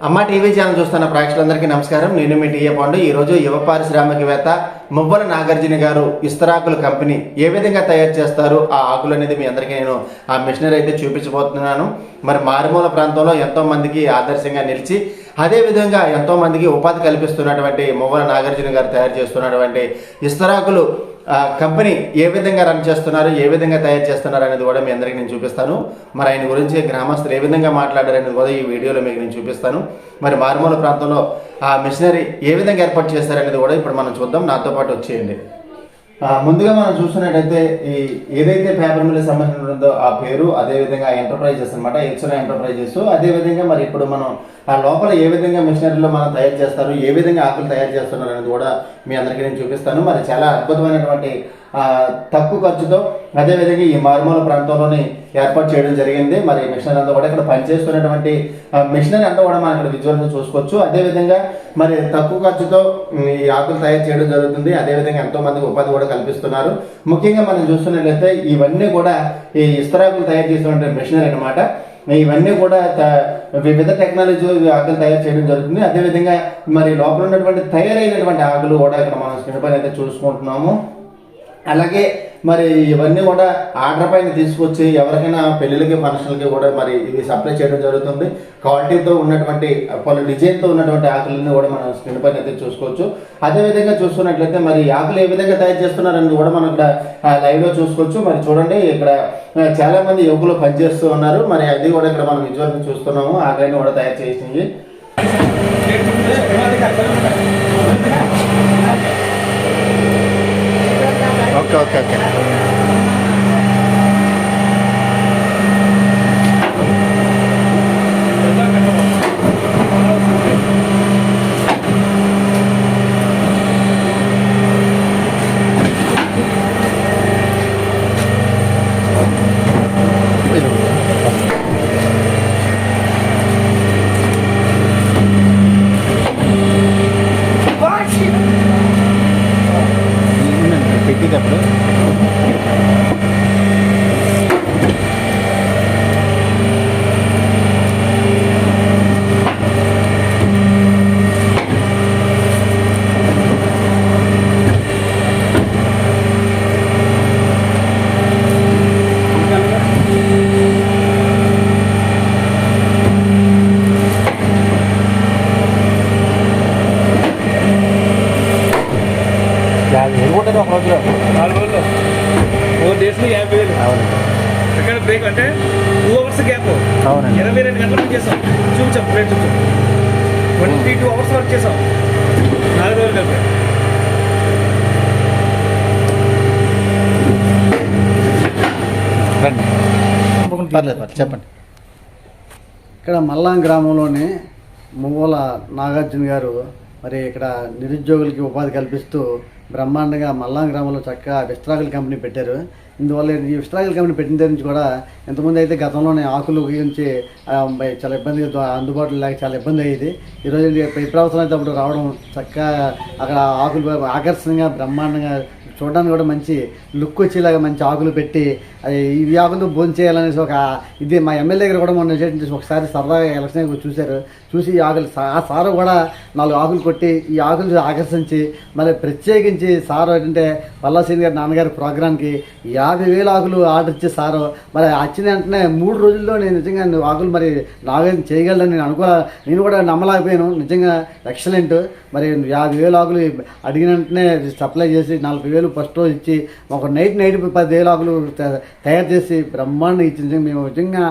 అమ్మ TV channel చూస్తున్న ప్రేక్షకులందరికీ నమస్కారం. నేను మీ టీఏ పాండు. ఈరోజు యువ పారిశ్రామికవేత్త మువ్వల నాగార్జున గారు ఇస్తరాకుల కంపెనీ ఏ విధంగా తయారు చేస్తారు? ఆ ఆకులు అనేది మీ అందరికీ నేను ఆ మిషనరీ అయితే చూపించబోతున్నాను. మరి మారుమూల ప్రాంతంలో ఎంతో మందికి ఆదర్శంగా నిలిచి అదేవిధంగా ఎంతోమందికి ఎంతో మందికి ఉపాధి కల్పిస్తున్నటువంటి మువ్వల నాగార్జున గారు తయారు చేస్తున్నటువంటి ఇస్తరాకులు కంపెనీ ఏ విధంగా రన్ చేస్తున్నారు ఏ విధంగా తయారు చేస్తున్నారు అనేది కూడా మీ అందరికీ నేను చూపిస్తాను. మరి ఆయన గురించి గ్రామస్తులు ఏ విధంగా మాట్లాడారు అనేది కూడా ఈ వీడియోలో మీకు నేను చూపిస్తాను. మరి మారుమూల ప్రాంతంలో ఆ మిషనరీ ఏ విధంగా ఏర్పాటు చేశారనేది కూడా ఇప్పుడు మనం చూద్దాం. నాతో పాటు వచ్చేయండి. ముందుగా మనం చూస్తున్నట్టయితే ఈ ఏదైతే పేపర్ మిల్ సంబంధించి ఉందో ఆ పేరు అదే విధంగా ఎంటర్ప్రైజెస్ అనమాట ఎక్స్ట్రా ఎంటర్ప్రైజెస్. అదే విధంగా మరి ఇప్పుడు మనం ఆ లోపల ఏ విధంగా మిషనరీలో మనం తయారు చేస్తారు ఏ విధంగా ఆకులు తయారు చేస్తున్నారు అనేది కూడా మీ అందరికీ నేను చూపిస్తాను. మరి చాలా అద్భుతమైనటువంటి తక్కువ ఖర్చుతో అదే విధంగా ఈ మారుమూల ప్రాంతంలోని ఏర్పాటు చేయడం జరిగింది. మరి ఈ మిషనరీ అంతా కూడా ఇక్కడ పనిచేస్తున్నటువంటి మిషనరీ అంతా కూడా మనం ఇక్కడ విజువల్గా చూసుకోవచ్చు. అదేవిధంగా మరి తక్కువ ఖర్చుతో ఈ ఆకులు తయారు చేయడం జరుగుతుంది. అదే విధంగా ఎంతో మందికి ఉపాధి కూడా కల్పిస్తున్నారు. ముఖ్యంగా మనం చూస్తున్నట్లయితే ఇవన్నీ కూడా ఈ ఇస్తరాకులు తయారు చేసినటువంటి మిషనరీ అన్నమాట. ఇవన్నీ కూడా త- వివిధ టెక్నాలజీ ఆకులు తయారు చేయడం జరుగుతుంది. అదేవిధంగా మరి లోపల ఉన్నటువంటి తయారైనటువంటి ఆకులు కూడా ఇక్కడ మనం స్క్రీన్ పైన అయితే చూసుకుంటున్నాము. అలాగే మరి ఇవన్నీ కూడా ఆర్డర్ పైన తీసుకొచ్చి ఎవరికైనా పెళ్ళిళ్ళకి ఫంక్షన్లకి కూడా మరి ఇవి సప్లై చేయడం జరుగుతుంది. క్వాలిటీతో ఉన్నటువంటి పలు డిజైన్తో ఉన్నటువంటి ఆకులన్నీ కూడా మనం స్క్రీన్ పైన అయితే చూసుకోవచ్చు. అదేవిధంగా చూసుకున్నట్లయితే మరి ఆకులు ఏ విధంగా తయారు చేస్తున్నారని కూడా మనం ఇక్కడ లైవ్లో చూసుకోవచ్చు. మరి చూడండి ఇక్కడ చాలామంది చాలా మంది యువకులు పనిచేస్తూ ఉన్నారు. మరి అది కూడా ఇక్కడ మనం విజువల్గా చూస్తున్నాము. ఆకులన్నీ కూడా తయారు చేసినవి. ok, ok, ok. de buraya. ఒక రోజులో నాలుగు రోజులు ఫోర్ డేస్లో యాభై వేలు. అవును ఎక్కడ బ్రేక్ అంటే టూ అవర్స్ గ్యాప్ అవునండి. ఇరవై రెండు గంటలు చేసాం. చూపించాం బ్రేక్ చూపించాం. ట్వంటీ టూ అవర్స్ వర్క్ చేసాం. నాలుగు రోజులు కలిపి పర్లేదు. చెప్పండి. ఇక్కడ మల్లాం గ్రామంలోని మువ్వల నాగార్జున గారు మరి ఇక్కడ నిరుద్యోగులకి ఉపాధి కల్పిస్తూ బ్రహ్మాండంగా మల్లాం గ్రామంలో చక్కగా విస్త్రాకుల కంపెనీ పెట్టారు. ఇందువల్ల ఈ విస్త్రాకుల కంపెనీ పెట్టిన దగ్గర నుంచి కూడా ఎంతమంది అయితే గతంలోనే ఆకులు ఉపయోగించి చాలా ఇబ్బంది అందుబాటులో లేక చాలా ఇబ్బంది అయ్యేది. ఈరోజు విప్రవసరం అయితే అప్పుడు రావడం చక్కగా అక్కడ ఆకులు ఆకర్షణంగా బ్రహ్మాండంగా చూడడానికి కూడా మంచి లుక్ వచ్చేలాగా మంచి ఆకులు పెట్టి అది ఈ ఆకులతో భోజనం చేయాలనేసి ఒక ఇది మా ఎమ్మెల్యే గారు కూడా మొన్న ఒకసారి సరదాగా ఎలక్షన్ చూశారు. చూసి ఈ ఆకులు ఆ సారు కూడా నాలుగు ఆకులు కొట్టి ఈ ఆకులు ఆకర్షించి మళ్ళీ ప్రత్యేకించి సారు ఏంటంటే పల్లాసీని గారి నాన్నగారి ప్రోగ్రామ్కి యాభై వేల ఆకులు ఆర్డర్ ఇచ్చే సారు. మరి వచ్చిన వెంటనే మూడు రోజుల్లో నేను నిజంగా ఆకులు మరి నాగేం చేయగలను నేను అనుకో నేను కూడా నమ్మలేకపోయాను. నిజంగా ఎక్సలెంట్. మరి యాభై వేలు ఆకులు అడిగిన వెంటనే సప్లై చేసి నలభై వేలు ఫస్ట్ రోజు ఇచ్చి ఒక నైట్ నైట్ పది ఆకులు తయారు చేసి బ్రహ్మాండం ఇచ్చింది. మేము నిజంగా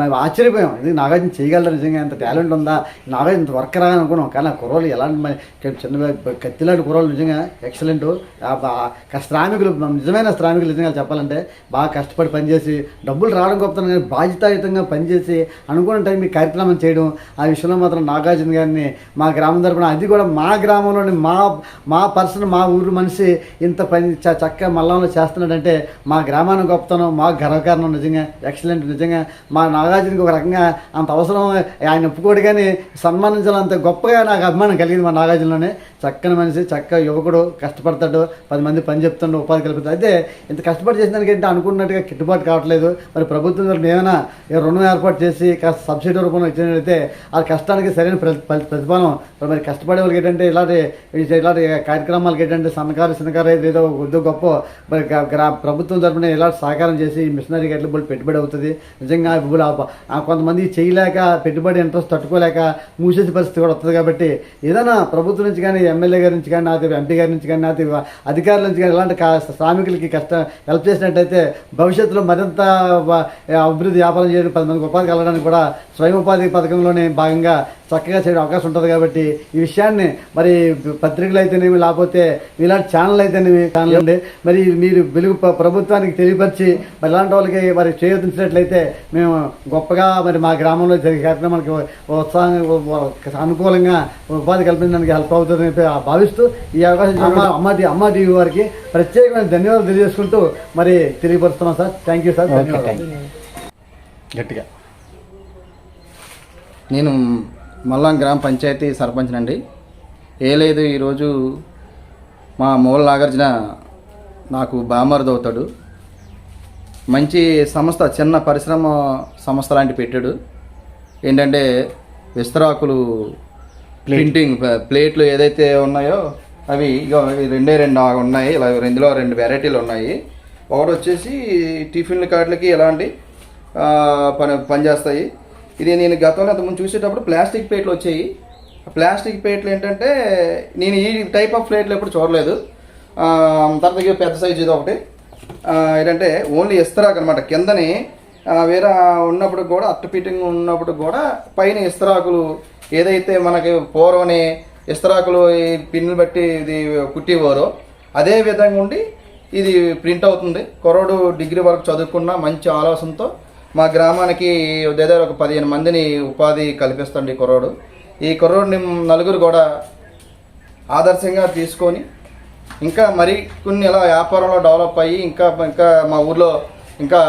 మేము ఆశ్చర్యపోయాం. ఇది నాగార్జున చేయగలరు నిజంగా? ఎంత టాలెంట్ ఉందా? నాగార్జున ఇంత వర్క్ రా అనుకున్నాం. కానీ ఆ కుర్రోలు ఎలాంటి చిన్న కత్తిలాంటి కుర్రోలు నిజంగా ఎక్సలెంట్ శ్రామికులు నిజమైన శ్రామికులు నిజంగా చెప్పాలంటే బాగా కష్టపడి పనిచేసి డబ్బులు రావడం గొప్పతనం కానీ బాధ్యతాయుతంగా పనిచేసి అనుకున్న టైం మీ కార్యక్రమం చేయడం ఆ విషయంలో మాత్రం నాగార్జున గారిని మా గ్రామం తరపున అది కూడా మా గ్రామంలోని మా మా పర్సన్ మా ఊరు మనిషి ఇంత పని చ- చక్కగా మల్లంలో చేస్తున్నాడంటే మా గ్రామానికి గొప్పతనం మాకు గర్వకారణం నిజంగా ఎక్సలెంట్ నిజంగా. మా నాగార్జునకి ఒక రకంగా అంత అవసరం ఆయన ఒప్పుకోడు కానీ సన్మానించాలంత గొప్పగా నాకు అభిమానం కలిగింది మా నాగార్జునలోనే. చక్కని మనిషి చక్కగా యువకుడు కష్టపడతాడు పది మంది పని చెప్తాడు ఉపాధి కల్పిస్తాడు. అయితే ఇంత కష్టపడి చేసిన దానికి ఏంటంటే అనుకున్నట్టుగా గిట్టుబాటు కావట్లేదు. మరి ప్రభుత్వం తరపున ఏమైనా రుణం ఏర్పాటు చేసి కాస్త సబ్సిడీ రూపంలో ఇచ్చినట్లయితే ఆ కష్టానికి సరైన ప్రతిఫలం. మరి కష్టపడే వాళ్ళకి ఏంటంటే ఇలాంటి ఇలాంటి కార్యక్రమాలకి ఏంటంటే సన్నకారు చిన్నకారు ఏదో కొద్ది గొప్ప మరి గ్రా- ప్రభుత్వం తరపున ఇలాంటి సహకారం చేసి మిషనరీ మిషనరీకి ఎట్లా పెట్టుబడి అవుతుంది? నిజంగా కొంతమంది చేయలేక పెట్టుబడి ఇంట్రెస్ట్ తట్టుకోలేక మూసేసే పరిస్థితి కూడా వస్తుంది కాబట్టి ఏదైనా ప్రభుత్వం నుంచి కానీ ఎమ్మెల్యే గారి నుంచి కానీ నాది ఎంపీ గారి నుంచి కానీ నాది అధికారుల నుంచి కానీ ఇలాంటి కా- శ్రామికులకి కష్టం హెల్ప్ చేసినట్టయితే భవిష్యత్తులో మరింత అభివృద్ధి వ్యాపారం చేయడం పది మందికి ఉపాధి కలగడానికి కూడా స్వయం ఉపాధి పథకంలోనే భాగంగా చక్కగా చేయడం అవకాశం ఉంటుంది కాబట్టి ఈ విషయాన్ని మరి పత్రికలు అయితేనేమి లేకపోతే ఇలాంటి ఛానల్ అయితేనేమి అండి మరి మీరు వెలుగు ప్ర- ప్రభుత్వానికి తెలియపరిచి మరి ఇలాంటి వాళ్ళకి మరి చేయొద్దించినట్లయితే మేము గొప్పగా మరి మా గ్రామంలో జరిగే కార్యక్రమానికి ఉత్సాహం అనుకూలంగా ఉపాధి కల్పించడానికి హెల్ప్ అవుతుందని భావిస్తూ ఈ అవకాశం అమ్మ అమ్మ టీవీ వారికి ప్రత్యేకమైన ధన్యవాదాలు తెలియజేసుకుంటూ మరి తెలియపరుస్తున్నాం సార్. థ్యాంక్ యూ సార్ ధన్యవాదాలు. గట్టిగా. నేను మల్లాం గ్రామ పంచాయతీ సర్పంచ్నండి. ఏ లేదు ఈరోజు మా మూల నాగార్జున నాకు బామర్ది అవుతాడు. మంచి సంస్థ చిన్న పరిశ్రమ సంస్థ లాంటి పెట్టాడు. ఏంటంటే విస్తరాకులు ప్రింటింగ్ ప్లేట్లు ఏదైతే ఉన్నాయో అవి ఇగో ఇవి రెండే రెండు ఉన్నాయి. ఇలా ఇందులో రెండు వెరైటీలు ఉన్నాయి. ఒకటి వచ్చేసి టిఫిన్ల కార్డులకి ఎలాంటి పని పనిచేస్తాయి ఇది నేను గతంలో అంతకుముందు చూసేటప్పుడు ప్లాస్టిక్ ప్లేట్లు వచ్చాయి. ప్లాస్టిక్ ప్లేట్లు ఏంటంటే నేను ఈ టైప్ ఆఫ్ ప్లేట్లు ఎప్పుడు చూడలేదు. తర్వాత పెద్ద సైజు ఇది ఒకటి. ఏంటంటే ఓన్లీ ఇస్తరాకు అనమాట కిందని వేరే ఉన్నప్పుడు కూడా అట్ట పీటింగ్ ఉన్నప్పుడు కూడా పైన ఇస్తరాకులు ఏదైతే మనకి పూర్వని ఇస్తరాకులు ఈ పిన్నులు బట్టి ఇది కుట్టేవారో అదే విధంగా ఉండి ఇది ప్రింట్ అవుతుంది. కుర్రోడు డిగ్రీ వరకు చదువుకున్న మంచి ఆలోచనతో మా గ్రామానికి దగ్గర ఒక పదిహేను మందిని ఉపాధి కల్పిస్తుంది ఈ కుర్రోడు ఈ కుర్రోడిని నలుగురు కూడా ఆదర్శంగా తీసుకొని ఇంకా మరి కొన్ని ఇలా వ్యాపారంలో డెవలప్ అయ్యి ఇంకా ఇంకా మా ఊర్లో ఇంకా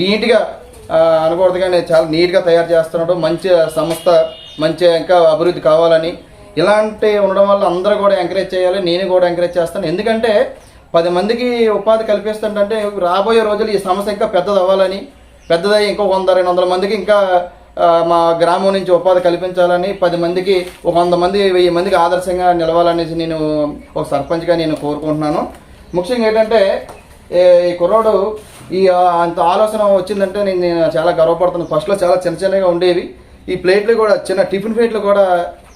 నీట్గా అనకూడదుగానే కానీ చాలా నీట్గా తయారు చేస్తున్నాడు. మంచి సంస్థ మంచి ఇంకా అభివృద్ధి కావాలని ఇలాంటి ఉండడం వల్ల అందరూ కూడా ఎంకరేజ్ చేయాలి. నేను కూడా ఎంకరేజ్ చేస్తాను. ఎందుకంటే పది మందికి ఉపాధి కల్పిస్తుంటే రాబోయే రోజులు ఈ సమస్య ఇంకా పెద్దది అవ్వాలని పెద్దదై ఇంకో వంద రెండు వందల మందికి ఇంకా మా గ్రామం నుంచి ఉపాధి కల్పించాలని పది మందికి ఒక వంద మంది వెయ్యి మందికి ఆదర్శంగా నిలవాలనేసి నేను ఒక సర్పంచ్గా నేను కోరుకుంటున్నాను. ముఖ్యంగా ఏంటంటే ఈ కుర్రాడు ఈ అంత ఆలోచన వచ్చిందంటే నేను నేను చాలా గర్వపడుతున్నాను. ఫస్ట్లో చాలా చిన్న చిన్నగా ఉండేవి. ఈ ప్లేట్లు కూడా చిన్న టిఫిన్ ప్లేట్లు కూడా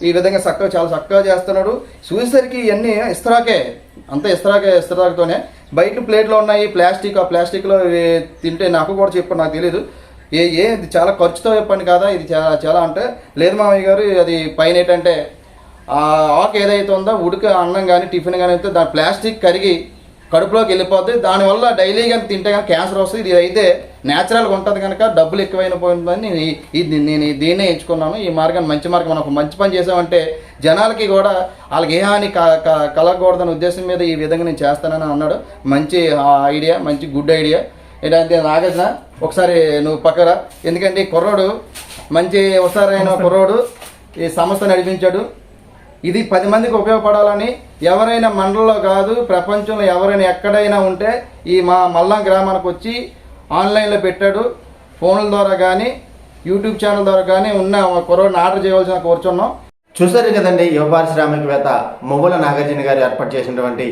ఈ విధంగా చక్కగా చాలా చక్కగా చేస్తున్నాడు. చూసేసరికి ఇవన్నీ ఇస్తరాకే అంతా ఇస్తరాకే ఇస్తరాకతోనే. బయట ప్లేట్లు ఉన్నాయి ప్లాస్టిక్ ఆ ప్లాస్టిక్లో తింటే నాకు కూడా చెప్పు నాకు తెలియదు ఏ ఏ ఇది చాలా ఖర్చుతో చెప్పండి కదా? ఇది చాలా చాలా అంటే లేదు మామయ్య గారు అది పైన ఏంటంటే ఆకు ఏదైతే ఉందో ఉడక అన్నం కానీ టిఫిన్ కానీ అయితే దాని ప్లాస్టిక్ కరిగి కడుపులోకి వెళ్ళిపోద్ది దానివల్ల డైలీ కానీ తింటే కానీ క్యాన్సర్ వస్తుంది. ఇది అయితే న్యాచురల్గా ఉంటుంది కనుక డబ్బులు ఎక్కువైన పోయిందని నేను ఇది నేను దీన్నే ఎంచుకున్నాను. ఈ మార్గాన్ని మంచి మార్గం మనం ఒక మంచి పని చేసామంటే జనాలకి కూడా వాళ్ళకి ఏ హాని క- కలగకూడదనే ఉద్దేశం మీద ఈ విధంగా నేను చేస్తానని అన్నాడు. మంచి ఐడియా మంచి గుడ్ ఐడియా ఏంటంటే నాగార్జున ఒకసారి నువ్వు పక్కరా. ఎందుకంటే ఈ కుర్రోడు మంచి ఒకసారైన కుర్రోడు ఈ సంస్థ నడిపించాడు. ఇది పది మందికి ఉపయోగపడాలని ఎవరైనా మండలంలో కాదు ప్రపంచంలో ఎవరైనా ఎక్కడైనా ఉంటే ఈ మా మల్లం గ్రామానికి వచ్చి ఆన్లైన్లో పెట్టాడు. ఫోన్ల ద్వారా కానీ యూట్యూబ్ ఛానల్ ద్వారా కానీ ఉన్న కుర్రోడిని ఆర్డర్ చేయవలసిన కోరుచున్నాం. చూసారు కదండి యువ పారిశ్రామికవేత్త మువ్వల నాగార్జున గారు ఏర్పాటు చేసినటువంటి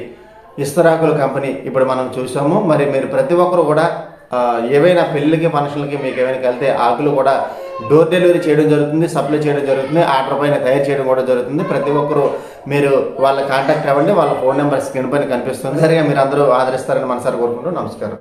ఇస్తరాకుల కంపెనీ ఇప్పుడు మనం చూసాము. మరి మీరు ప్రతి ఒక్కరు కూడా ఏవైనా పెళ్ళికి ఫంక్షన్లకి మీకు ఏమైనా కలితే ఆకులు కూడా డోర్ డెలివరీ చేయడం జరుగుతుంది సప్లై చేయడం జరుగుతుంది ఆర్డర్ పైన తయారు చేయడం కూడా జరుగుతుంది. ప్రతి ఒక్కరు మీరు వాళ్ళ కాంటాక్ట్ అవ్వండి వాళ్ళ ఫోన్ నెంబర్ స్క్రీన్ పైన కనిపిస్తుంది. సరిగా మీరు అందరూ ఆదరిస్తారని మనసారి కోరుకుంటూ నమస్కారం.